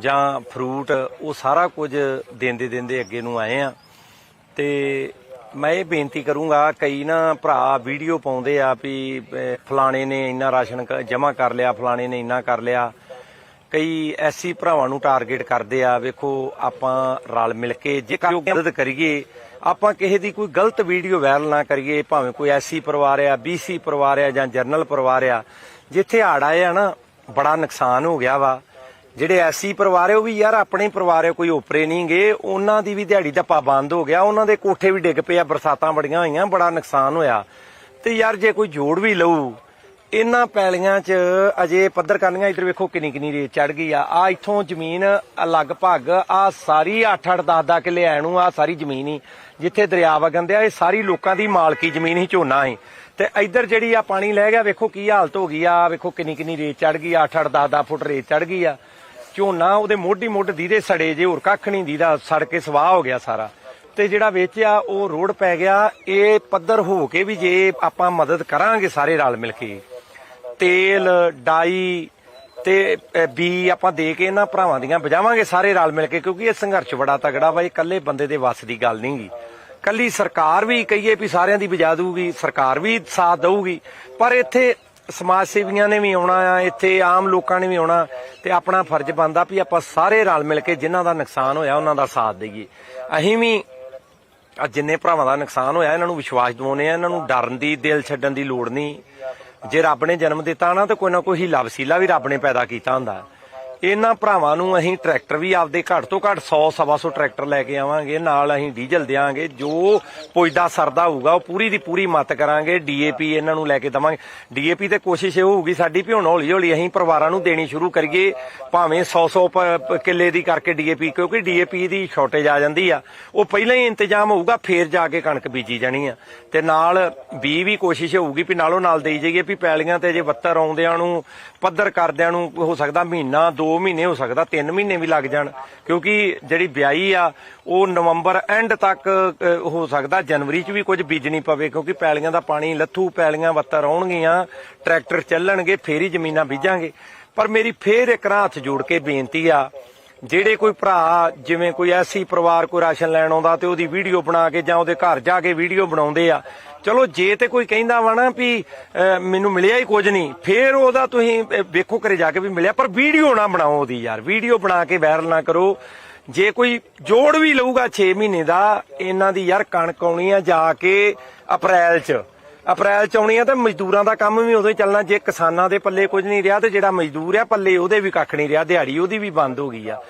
ਜਾਂ ਫਰੂਟ ਉਹ ਸਾਰਾ ਕੁਝ ਦਿੰਦੇ ਦਿੰਦੇ ਅੱਗੇ ਨੂੰ ਆਏ ਆ। ਤੇ ਮੈਂ ਇਹ ਬੇਨਤੀ ਕਰੂੰਗਾ, ਕਈ ਨਾ ਭਰਾ ਵੀਡੀਓ ਪਾਉਂਦੇ ਆ ਵੀ ਫਲਾਣੇ ਨੇ ਇੰਨਾ ਰਾਸ਼ਨ ਜਮ੍ਹਾਂ ਕਰ ਲਿਆ, ਫਲਾਣੇ ਨੇ ਇੰਨਾ ਕਰ ਲਿਆ। ਕਈ ਐਸੀ ਭਰਾਵਾਂ ਨੂੰ ਟਾਰਗੇਟ ਕਰਦੇ ਆ ਵੇਖੋ ਆਪਾਂ ਰਲ ਮਿਲ ਕੇ ਜੇ ਕੋਈ ਮਦਦ ਕਰੀਏ ਆਪਾਂ ਕਿਸੇ ਦੀ ਕੋਈ ਗਲਤ ਵੀਡੀਓ ਵਾਇਰਲ ਨਾ ਕਰੀਏ ਭਾਵੇਂ ਕੋਈ ਐਸੀ ਪਰਿਵਾਰ ਆ ਬੀਸੀ ਪਰਿਵਾਰ ਆ ਜਾਂ ਜਰਨਲ ਪਰਿਵਾਰ ਆ ਜਿੱਥੇ ਹੜ ਆ ਨਾ ਬੜਾ ਨੁਕਸਾਨ ਹੋ ਗਿਆ ਵਾ। ਜਿਹੜੇ ਐਸੀ ਪਰਿਵਾਰ ਆ ਉਹ ਵੀ ਯਾਰ ਆਪਣੇ ਪਰਿਵਾਰ ਕੋਈ ਓਪਰੇ ਨਹੀਂ ਗਏ ਉਹਨਾਂ ਦੀ ਵੀ ਦਿਹਾੜੀ ਧੱਪਾ ਬੰਦ ਹੋ ਗਿਆ ਉਹਨਾਂ ਦੇ ਕੋਠੇ ਵੀ ਡਿੱਗ ਪਏ ਆ ਬਰਸਾਤਾਂ ਬੜੀਆਂ ਹੋਈਆਂ ਬੜਾ ਨੁਕਸਾਨ ਹੋਇਆ। ਤੇ ਯਾਰ ਜੇ ਕੋਈ ਜੋੜ ਵੀ ਲਊ ਇਹਨਾਂ ਪੈਲੀਆਂ 'ਚ ਅਜੇ ਪੱਧਰ ਕਰਨੀਆਂ, ਇੱਧਰ ਵੇਖੋ ਕਿੰਨੀ ਕਿੰਨੀ ਰੇਤ ਚੜ ਗਈ ਆ। ਆ ਇੱਥੋਂ ਜ਼ਮੀਨ ਲਗਭਗ ਆ ਸਾਰੀ 8-8 10-10 ਕਿੱਲੇ ਐ ਆ, ਸਾਰੀ ਜ਼ਮੀਨ ਹੀ। ਜਿੱਥੇ ਦਰਿਆ ਵਗਣ ਦਿਆ, ਇਹ ਸਾਰੀ ਲੋਕਾਂ ਦੀ ਮਾਲਕੀ ਜ਼ਮੀਨ ਹੀ, ਝੋਨਾ ਹੀ। ਤੇ ਇੱਧਰ ਜਿਹੜੀ ਆ ਪਾਣੀ ਲੈ ਗਿਆ, ਵੇਖੋ ਕੀ ਹਾਲਤ ਹੋ ਗਈ ਆ। ਵੇਖੋ ਕਿੰਨੀ ਕਿੰਨੀ ਰੇਤ ਚੜ ਗਈ 8-8 10-10 ਫੁੱਟ ਰੇਤ ਚੜ ਗਈ ਆ। ਝੋਨਾ ਉਹਦੇ ਮੋਢੀ ਮੁੱਢ ਦੀਦੇ ਸੜੇ ਜੇ, ਹੋਰ ਕੱਖ ਨਹੀਂ ਦੀਦਾ, ਸੜ ਕੇ ਸਵਾਹ ਹੋ ਗਿਆ ਸਾਰਾ। ਤੇ ਜਿਹੜਾ ਵੇਚਿਆ ਉਹ ਰੋਡ ਪੈ ਗਿਆ। ਇਹ ਪੱਧਰ ਹੋ ਕੇ ਵੀ ਜੇ ਆਪਾਂ ਮਦਦ ਕਰਾਂਗੇ ਸਾਰੇ ਰਲ ਮਿਲ ਕੇ। ਤੇਲ ਡਾਈ ਤੇ ਅ, ਬੀ ਆਪਾਂ ਦੇ ਕੇ ਇਹਨਾਂ ਭਰਾਵਾਂ ਦੀਆਂ ਬਜਾਵਾਂਗੇ ਸਾਰੇ ਰਲ ਮਿਲ ਕੇ ਕਿਉਂਕਿ ਇਹ ਸੰਘਰਸ਼ ਬੜਾ ਤਗੜਾ ਵਾ ਇਹ ਇਕੱਲੇ ਬੰਦੇ ਦੇ ਵੱਸ ਦੀ ਗੱਲ ਨਹੀਂਗੀ ਕੱਲੀ ਸਰਕਾਰ ਵੀ ਕਹੀਏ ਵੀ ਸਾਰਿਆਂ ਦੀ ਬਜਾ ਦੂਗੀ ਸਰਕਾਰ ਵੀ ਸਾਥ ਦਊਗੀ ਪਰ ਇੱਥੇ ਸਮਾਜ ਸੇਵੀਆਂ ਨੇ ਵੀ ਆਉਣਾ ਆ ਇੱਥੇ ਆਮ ਲੋਕਾਂ ਨੇ ਵੀ ਆਉਣਾ ਤੇ ਆਪਣਾ ਫਰਜ਼ ਬਣਦਾ ਵੀ ਆਪਾਂ ਸਾਰੇ ਰਲ ਮਿਲ ਕੇ ਜਿਨ੍ਹਾਂ ਦਾ ਨੁਕਸਾਨ ਹੋਇਆ ਉਹਨਾਂ ਦਾ ਸਾਥ ਦੇਈਏ। ਅਸੀਂ ਵੀ ਆ ਜਿੰਨੇ ਭਰਾਵਾਂ ਦਾ ਨੁਕਸਾਨ ਹੋਇਆ ਇਹਨਾਂ ਨੂੰ ਵਿਸ਼ਵਾਸ ਦਿਵਾਉਨੇ ਆ ਇਹਨਾਂ ਨੂੰ ਡਰਨ ਦੀ ਦਿਲ ਛੱਡਣ ਦੀ ਲੋੜ ਨਹੀਂ। ਜੇ ਰੱਬ ਨੇ ਜਨਮ ਦਿੱਤਾ ਨਾ, ਤਾਂ ਕੋਈ ਨਾ ਕੋਈ ਹੀਲਾ ਵਸੀਲਾ ਵੀ ਰੱਬ ਨੇ ਪੈਦਾ ਕੀਤਾ ਹੁੰਦਾ। ਇਹਨਾਂ ਭਰਾਵਾਂ ਨੂੰ ਅਸੀਂ ਟਰੈਕਟਰ ਵੀ ਆਪਦੇ ਘੱਟ ਤੋਂ ਘੱਟ 100 ਸਵਾ ਸੌ ਟਰੈਕਟਰ ਲੈ ਕੇ ਆਵਾਂਗੇ, ਨਾਲ ਅਸੀਂ ਡੀਜ਼ਲ ਦੇਵਾਂਗੇ ਜੋ ਪੁੱਜਦਾ ਸਰਦਾ ਹੋਊਗਾ, ਉਹ ਪੂਰੀ ਦੀ ਪੂਰੀ ਮਤ ਕਰਾਂਗੇ, ਡੀਏਪੀ ਇਹਨਾਂ ਨੂੰ ਲੈ ਕੇ ਦਵਾਂਗੇ। ਡੀਏਪੀ ਤੇ ਕੋਸ਼ਿਸ਼ ਇਹ ਹੋਊਗੀ ਸਾਡੀ ਵੀ ਹੁਣ ਹੌਲੀ ਹੌਲੀ ਅਸੀਂ ਪਰਿਵਾਰਾਂ ਨੂੰ ਦੇਣੀ ਸ਼ੁਰੂ ਕਰੀਏ, ਭਾਵੇਂ 100 100 ਕਿੱਲੇ ਦੀ ਕਰਕੇ ਡੀਏਪੀ, ਕਿਉਂਕਿ ਡੀਏਪੀ ਦੀ ਸ਼ਾਰਟੇਜ ਆ ਜਾਂਦੀ ਆ। ਉਹ ਪਹਿਲਾਂ ਹੀ ਇੰਤਜ਼ਾਮ ਹੋਊਗਾ, ਫੇਰ ਜਾ ਕੇ ਕਣਕ ਬੀਜੀ ਜਾਣੀ ਆ। ਤੇ ਨਾਲ ਬੀ ਵੀ ਕੋਸ਼ਿਸ਼ ਹੋਊਗੀ ਵੀ ਨਾਲੋਂ ਨਾਲ ਦੇਈ ਜਾਈਏ ਵੀ ਪੈਲੀਆਂ ਤੇ ਜੇ ਬੱਤਰ ਆਉਂਦਿਆਂ ਨੂੰ, ਪੱਧਰ ਕਰਦਿਆਂ ਨੂੰ ਹੋ ਸਕਦਾ ਮਹੀਨਾ, ਦੋ 2 ਮਹੀਨੇ ਹੋ ਸਕਦਾ 3 ਮਹੀਨੇ ਵੀ ਲੱਗ ਜਾਣ, ਕਿਉਂਕਿ ਜਿਹੜੀ ਵਿਆਹੀ ਆ, ਉਹ ਨਵੰਬਰ ਐਂਡ ਤੱਕ ਹੋ ਸਕਦਾ, ਜਨਵਰੀ 'ਚ ਵੀ ਕੁਝ ਬੀਜਣੀ ਪਵੇ, ਕਿਉਂਕਿ ਪੈਲੀਆਂ ਦਾ ਪਾਣੀ, ਲੱਥੂ ਪੈਲੀਆਂ ਵੱਤਰ ਆਉਣਗੀਆਂ ਟਰੈਕਟਰ ਚੱਲਣਗੇ, ਫੇਰ ਹੀ ਜ਼ਮੀਨਾਂ ਬੀਜਾਂਗੇ। ਪਰ ਮੇਰੀ ਫੇਰ ਇੱਕ ਰਾਂ ਹੱਥ ਜੋੜ ਕੇ ਬੇਨਤੀ ਆ ਜਿਹੜੇ ਕੋਈ ਭਰਾ ਜਿਵੇਂ ਕੋਈ ਐਸੀ ਪਰਿਵਾਰ ਕੋਈ ਰਾਸ਼ਨ ਲੈਣ ਆਉਂਦਾ ਤੇ ਉਹਦੀ ਵੀਡੀਓ ਬਣਾ ਕੇ ਜਾਂ ਉਹਦੇ ਘਰ ਜਾ ਕੇ ਵੀਡੀਓ ਬਣਾਉਂਦੇ ਆ, ਚਲੋ ਜੇ ਤੇ ਕੋਈ ਕਹਿੰਦਾ ਵਾ ਨਾ ਵੀ ਮੈਨੂੰ ਮਿਲਿਆ ਹੀ ਕੁਝ ਨਹੀਂ, ਫੇਰ ਉਹਦਾ ਤੁਸੀਂ ਵੇਖੋ ਕਰੇ ਜਾ ਕੇ ਵੀ ਮਿਲਿਆ, ਪਰ ਵੀਡੀਓ ਨਾ ਬਣਾਓ ਉਹਦੀ ਯਾਰ, ਵੀਡੀਓ ਬਣਾ ਕੇ ਵਾਇਰਲ ਨਾ ਕਰੋ। ਜੇ ਕੋਈ ਜੋੜ ਵੀ ਲਊਗਾ 6 ਮਹੀਨੇ ਦਾ, ਇਹਨਾਂ ਦੀ ਯਾਰ ਕਣਕ ਆਉਣੀ ਆ ਜਾ ਕੇ ਅਪ੍ਰੈਲ 'ਚ। ਅਪ੍ਰੈਲ ਚ ਆਉਣੀ ਆ ਤੇ ਮਜ਼ਦੂਰਾਂ ਦਾ ਕੰਮ ਵੀ ਉਦੋਂ ਹੀ ਚੱਲਣਾ। ਜੇ ਕਿਸਾਨਾਂ ਦੇ ਪੱਲੇ ਕੁਝ ਨਹੀਂ ਰਿਹਾ ਤੇ ਜਿਹੜਾ ਮਜ਼ਦੂਰ ਆ ਪੱਲੇ ਉਹਦੇ ਵੀ ਕੱਖ ਨਹੀਂ ਰਿਹਾ, ਦਿਹਾੜੀ ਉਹਦੀ ਵੀ ਬੰਦ ਹੋ ਗਈ ਆ।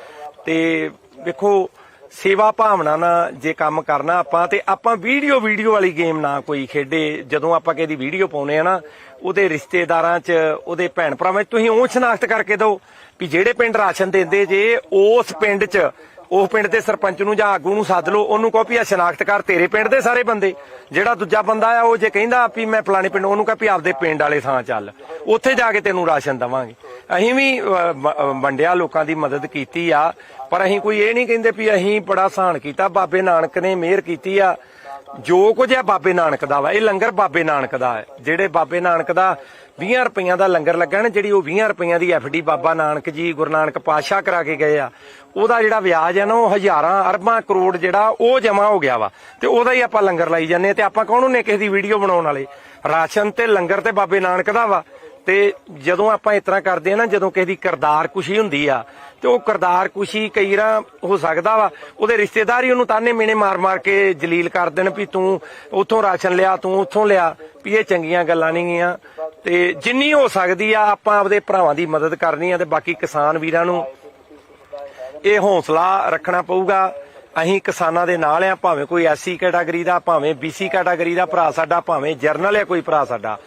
ਤੇ ਵੇਖੋ, ਸੇਵਾ ਭਾਵਨਾ ਨਾਲ ਜੇ ਕੰਮ ਕਰਨਾ ਆਪਾਂ ਤੇ ਆਪਾਂ ਵੀਡੀਓ ਵੀਡੀਓ ਵਾਲੀ ਗੇਮ ਨਾ ਕੋਈ ਖੇਡੇ। ਜਦੋਂ ਆਪਾਂ ਕਿਸੇ ਵੀਡੀਓ ਪਾਉਨੇ ਆ ਨਾ, ਉਹਦੇ ਰਿਸ਼ਤੇਦਾਰਾਂ 'ਚ, ਉਹਦੇ ਭੈਣ ਭਰਾਵਾਂ 'ਚ ਤੁਸੀਂ ਉਹ ਸ਼ਨਾਖਤ ਕਰਕੇ ਦਿਓ ਵੀ ਜਿਹੜੇ ਪਿੰਡ ਰਾਸ਼ਨ ਦਿੰਦੇ ਜੇ, ਉਸ ਪਿੰਡ 'ਚ ਉਹ ਪਿੰਡ ਦੇ ਸਰਪੰਚ ਨੂੰ ਜਾਂ ਆਗੂ ਨੂੰ ਸੱਦ ਲਓ, ਉਹਨੂੰ ਕਹੋ ਵੀ ਆ ਸ਼ਨਾਖਤ ਕਰ ਤੇਰੇ ਪਿੰਡ ਦੇ ਸਾਰੇ ਬੰਦੇ। ਜਿਹੜਾ ਦੂਜਾ ਬੰਦਾ ਆ, ਉਹ ਜੇ ਕਹਿੰਦਾ ਵੀ ਮੈਂ ਫਲਾਣੇ ਪਿੰਡ, ਉਹਨੂੰ ਕਹ ਵੀ ਆਪਦੇ ਪਿੰਡ ਵਾਲੇ ਥਾਂ ਚੱਲ। ਉੱਥੇ ਜਾ ਕੇ ਤੈਨੂੰ ਰਾਸ਼ਨ ਦਵਾਂਗੇ। ਅਸੀਂ ਵੀ ਵੰਡਿਆ ਲੋਕਾਂ ਦੀ ਮਦਦ ਕੀਤੀ ਆ, ਪਰ ਅਸੀਂ ਕੋਈ ਇਹ ਨਹੀਂ ਕਹਿੰਦੇ ਵੀ ਅਸੀਂ ਬੜਾ ਸਹਾਨ ਕੀਤਾ, ਬਾਬੇ ਨਾਨਕ ਨੇ ਮਿਹਰ ਕੀਤੀ ਆ। ਜੋ ਕੁਝ ਹੈ ਬਾਬੇ ਨਾਨਕ ਦਾ ਵਾ, ਇਹ ਲੰਗਰ ਬਾਬੇ ਨਾਨਕ ਦਾ ਹੈ। ਜਿਹੜੇ ਬਾਬੇ ਨਾਨਕ ਦਾ 20 ਰੁਪਈਆਂ ਦਾ ਲੰਗਰ ਲੱਗਾ ਨਾ, ਜਿਹੜੀ ਉਹ 20 ਰੁਪਈਆਂ ਦੀ ਐਫਡੀ ਬਾਬਾ ਨਾਨਕ ਜੀ, ਗੁਰੂ ਨਾਨਕ ਪਾਤਸ਼ਾਹ ਕਰਾ ਕੇ ਗਏ ਆ, ਉਹਦਾ ਜਿਹੜਾ ਵਿਆਜ ਹੈ ਨਾ, ਉਹ ਹਜ਼ਾਰਾਂ, ਅਰਬਾਂ ਕਰੋੜ ਜਿਹੜਾ ਉਹ ਜਮਾ ਹੋ ਗਿਆ ਵਾ। ਤੇ ਉਹਦਾ ਹੀ ਆਪਾਂ ਲੰਗਰ ਲਾਈ ਜਾਂਦੇ ਆ, ਤੇ ਆਪਾਂ ਕੌਣ ਹੁੰਨੇ ਕਿਸੇ ਦੀ ਵੀਡੀਓ ਬਣਾਉਣ ਵਾਲੇ? ਰਾਸ਼ਨ ਤੇ ਲੰਗਰ ਤੇ ਬਾਬੇ ਨਾਨਕ ਦਾ ਵਾ। ਤੇ ਜਦੋਂ ਆਪਾਂ ਇਸ ਤਰ੍ਹਾਂ ਕਰਦੇ ਆ ਨਾ, ਜਦੋਂ ਕਿਸੇ ਦੀ ਕਰਦਾਰ ਕੁਸ਼ੀ ਹੁੰਦੀ ਆ, ਤੇ ਉਹ ਕਰਦਾਰ ਕੁਸ਼ੀ ਕਈ ਵਾਰ ਹੋ ਸਕਦਾ ਵਾ, ਉਹਦੇ ਰਿਸ਼ਤੇਦਾਰ ਹੀ ਉਹਨੂੰ ਤਾਨੇ ਮੇਨੇ ਮਾਰ-ਮਾਰ ਕੇ ਜਲੀਲ ਕਰ ਦੇਣ ਵੀ ਤੂੰ ਉੱਥੋਂ ਰਾਸ਼ਨ ਲਿਆ, ਤੂੰ ਉੱਥੋਂ ਲਿਆ, ਵੀ ਇਹ ਚੰਗੀਆਂ ਗੱਲਾਂ ਨਹੀਂ ਗੀਆਂ। ਤੇ ਜਿੰਨੀ ਹੋ ਸਕਦੀ ਆ, ਆਪਾਂ ਆਪਦੇ ਭਰਾਵਾਂ ਦੀ ਮਦਦ ਕਰਨੀ ਆ ਤੇ ਬਾਕੀ ਕਿਸਾਨ ਵੀਰਾਂ ਨੂੰ ਇਹ ਹੌਸਲਾ ਰੱਖਣਾ ਪਊਗਾ। ਅਸੀਂ ਕਿਸਾਨਾਂ ਦੇ ਨਾਲ ਆ, ਭਾਵੇਂ ਕੋਈ ਐਸੀ ਕੈਟਾਗਰੀ ਦਾ, ਭਾਵੇਂ ਬੀਸੀ ਕੈਟਾਗਰੀ ਦਾ ਭਰਾ ਸਾਡਾ, ਭਾਵੇਂ ਜਰਨਲ ਹੈ ਕੋਈ ਭਰਾ ਸਾਡਾ।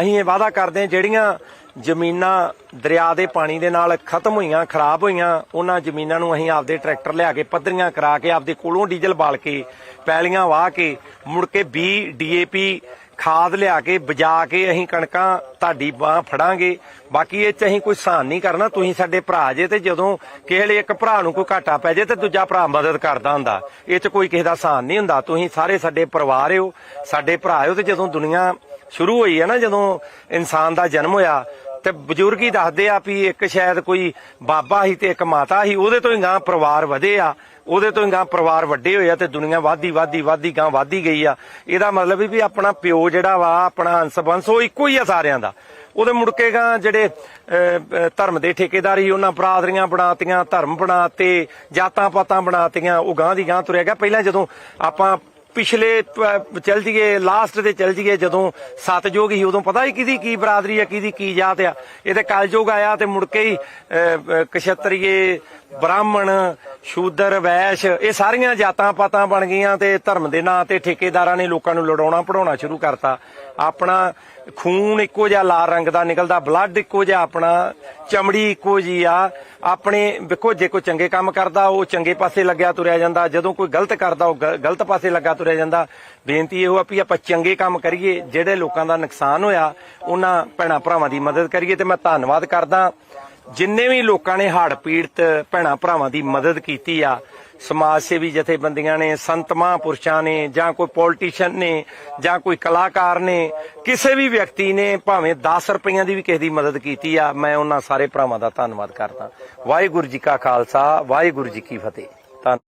ਅਸੀਂ ਇਹ ਵਾਅਦਾ ਕਰਦੇ ਹਾਂ, ਜਿਹੜੀਆਂ ਜ਼ਮੀਨਾਂ ਦਰਿਆ ਦੇ ਪਾਣੀ ਦੇ ਨਾਲ ਖਤਮ ਹੋਈਆਂ, ਖਰਾਬ ਹੋਈਆਂ, ਉਹਨਾਂ ਜ਼ਮੀਨਾਂ ਨੂੰ ਅਸੀਂ ਆਪਦੇ ਟਰੈਕਟਰ ਲਿਆ ਕੇ, ਪੱਧਰੀਆਂ ਕਰਾ ਕੇ, ਆਪਦੇ ਕੋਲੋਂ ਡੀਜ਼ਲ ਬਾਲ ਕੇ, ਪੈਲੀਆਂ ਵਾਹ ਕੇ, ਮੁੜ ਕੇ ਬੀ, ਡੀਏਪੀ, ਖਾਦ ਲਿਆ ਕੇ, ਬਜਾ ਕੇ ਅਸੀਂ ਕਣਕਾਂ ਤੁਹਾਡੀ ਬਾਹ ਫੜਾਂਗੇ। ਬਾਕੀ ਇਹ ਚ ਅਸੀਂ ਕੋਈ ਸਹਾਨ ਨਹੀਂ ਕਰਨਾ, ਤੁਸੀਂ ਸਾਡੇ ਭਰਾ ਜੇ ਤੇ ਜਦੋਂ ਕਿਸੇ ਇੱਕ ਭਰਾ ਨੂੰ ਕੋਈ ਘਾਟਾ ਪੈ ਜੇ ਤੇ ਦੂਜਾ ਭਰਾ ਮਦਦ ਕਰਦਾ ਹੁੰਦਾ। ਇਹ ਚ ਕੋਈ ਕਿਸੇ ਦਾ ਸਹਾਨ ਨਹੀਂ ਹੁੰਦਾ, ਤੁਸੀਂ ਸਾਰੇ ਸਾਡੇ ਪਰਿਵਾਰ ਹੋ, ਸਾਡੇ ਭਰਾ ਹੋ ਤੇ ਜਦੋਂ ਦੁਨੀਆ ਸ਼ੁਰੂ ਹੋਈ ਹੈ ਨਾ ਜਦੋਂ ਇਨਸਾਨ ਦਾ ਜਨਮ ਹੋਇਆ ਤੇ ਬਜ਼ੁਰਗ ਹੀ ਦੱਸਦੇ ਆ ਵੀ ਇੱਕ ਸ਼ਾਇਦ ਕੋਈ ਬਾਬਾ ਸੀ ਤੇ ਇੱਕ ਮਾਤਾ ਸੀ ਉਹਦੇ ਤੋਂ ਹੀ ਗਾਂ ਪਰਿਵਾਰ ਵਧੇ ਆ ਉਹਦੇ ਤੋਂ ਹੀ ਗਾਂ ਪਰਿਵਾਰ ਵੱਡੇ ਹੋਏ ਆ ਤੇ ਦੁਨੀਆ ਵਾਧੀ ਵਾਧੀ ਵਾਧੀ ਗਾਂ ਵਾਧੀ ਗਈ ਆ। ਇਹਦਾ ਮਤਲਬ ਵੀ ਆਪਣਾ ਪਿਓ ਜਿਹੜਾ ਵਾ ਆਪਣਾ ਅੰਸ ਬੰਸ ਉਹ ਇੱਕੋ ਹੀ ਆ ਸਾਰਿਆਂ ਦਾ। ਉਹਦੇ ਮੁੜ ਕੇ ਗਾਂ ਜਿਹੜੇ ਅਹ, ਧਰਮ ਦੇ ਠੇਕੇਦਾਰ ਸੀ ਉਹਨਾਂ ਬਰਾਦਰੀਆਂ ਬਣਾਤੀਆਂ ਧਰਮ ਬਣਾਤੇ ਜਾਤਾਂ ਪਾਤਾਂ ਬਣਾਤੀਆਂ ਉਹ ਗਾਂ ਦੀ ਗਾਂ ਤੁਰਿਆ ਗਿਆ। ਪਹਿਲਾਂ ਜਦੋਂ ਆਪਾਂ ਪਿਛਲੇ ਚੱਲ ਜੀਏ ਲਾਸਟ ਤੇ ਚੱਲ ਜੀਏ ਜਦੋਂ ਸਤਜੋਗ ਸੀ ਉਦੋਂ ਪਤਾ ਹੀ ਕਿਹਦੀ ਕੀ ਬਰਾਦਰੀ ਆ ਕਿਹਦੀ ਕੀ ਜਾਤ ਆ। ਇਹ ਤੇ ਕਲਯੁਗ ਆਇਆ ਤੇ ਮੁੜ ਕੇ ਹੀ ਅਹ, ਅਹ, ਕਸ਼ਤਰੀਏ ਬ੍ਰਾਹਮਣ ਸ਼ੂਦਰ, ਵੈਸ਼, ਇਹ ਸਾਰੀਆਂ ਜਾਤਾਂ ਪਾਤਾਂ ਬਣ ਗਈਆਂ ਤੇ ਧਰਮ ਦੇ ਨਾਂ ਤੇ ਠੇਕੇਦਾਰਾਂ ਨੇ ਲੋਕਾਂ ਨੂੰ ਲੜਾਉਣਾ ਪੜਾਉਣਾ ਸ਼ੁਰੂ ਕਰਤਾ। ਆਪਣਾ ਖੂਨ ਇੱਕੋ ਜਿਹਾ ਲਾਲ ਰੰਗ ਦਾ ਨਿਕਲਦਾ, ਬਲੱਡ ਇੱਕੋ ਜਿਹਾ ਆਪਣਾ, ਚਮੜੀ ਇੱਕੋ ਜੀ ਆ। ਆਪਣੇ ਵੇਖੋ, ਜੇ ਕੋਈ ਚੰਗੇ ਕੰਮ ਕਰਦਾ, ਉਹ ਚੰਗੇ ਪਾਸੇ ਲੱਗਿਆ ਤੁਰਿਆ ਜਾਂਦਾ। ਜਦੋਂ ਕੋਈ ਗਲਤ ਕਰਦਾ, ਉਹ ਗਲਤ ਪਾਸੇ ਲੱਗਾ ਤੁਰਿਆ ਜਾਂਦਾ। ਬੇਨਤੀ ਇਹੋ ਆ ਵੀ ਆਪਾਂ ਚੰਗੇ ਕੰਮ ਕਰੀਏ, ਜਿਹੜੇ ਲੋਕਾਂ ਦਾ ਨੁਕਸਾਨ ਹੋਇਆ, ਉਹਨਾਂ ਭੈਣਾਂ ਭਰਾਵਾਂ ਦੀ ਮਦਦ ਕਰੀਏ ਤੇ ਮੈਂ ਧੰਨਵਾਦ ਕਰਦਾ। ਜਿੰਨੇ ਵੀ ਲੋਕਾਂ ਨੇ ਹੜ੍ਹ ਪੀੜਤ ਭੈਣਾਂ ਭਰਾਵਾਂ ਦੀ ਮਦਦ ਕੀਤੀ ਆ, ਸਮਾਜ ਸੇਵੀ ਜਥੇਬੰਦੀਆਂ ਨੇ, ਸੰਤ ਮਹਾਂਪੁਰਸ਼ਾਂ ਨੇ, ਜਾਂ ਕੋਈ ਪੋਲੀਟੀਸ਼ੀਅਨ ਨੇ, ਜਾਂ ਕੋਈ ਕਲਾਕਾਰ ਨੇ, ਕਿਸੇ ਵੀ ਵਿਅਕਤੀ ਨੇ ਭਾਵੇਂ 10 ਰੁਪਈਆਂ ਦੀ ਵੀ ਕਿਸੇ ਦੀ ਮਦਦ ਕੀਤੀ ਆ, ਮੈਂ ਉਹਨਾਂ ਸਾਰੇ ਭਰਾਵਾਂ ਦਾ ਧੰਨਵਾਦ ਕਰਦਾ। ਵਾਹਿਗੁਰੂ ਜੀ ਕਾ ਖਾਲਸਾ, ਵਾਹਿਗੁਰੂ ਜੀ ਕੀ ਫਤਿਹ। ਧੰਨ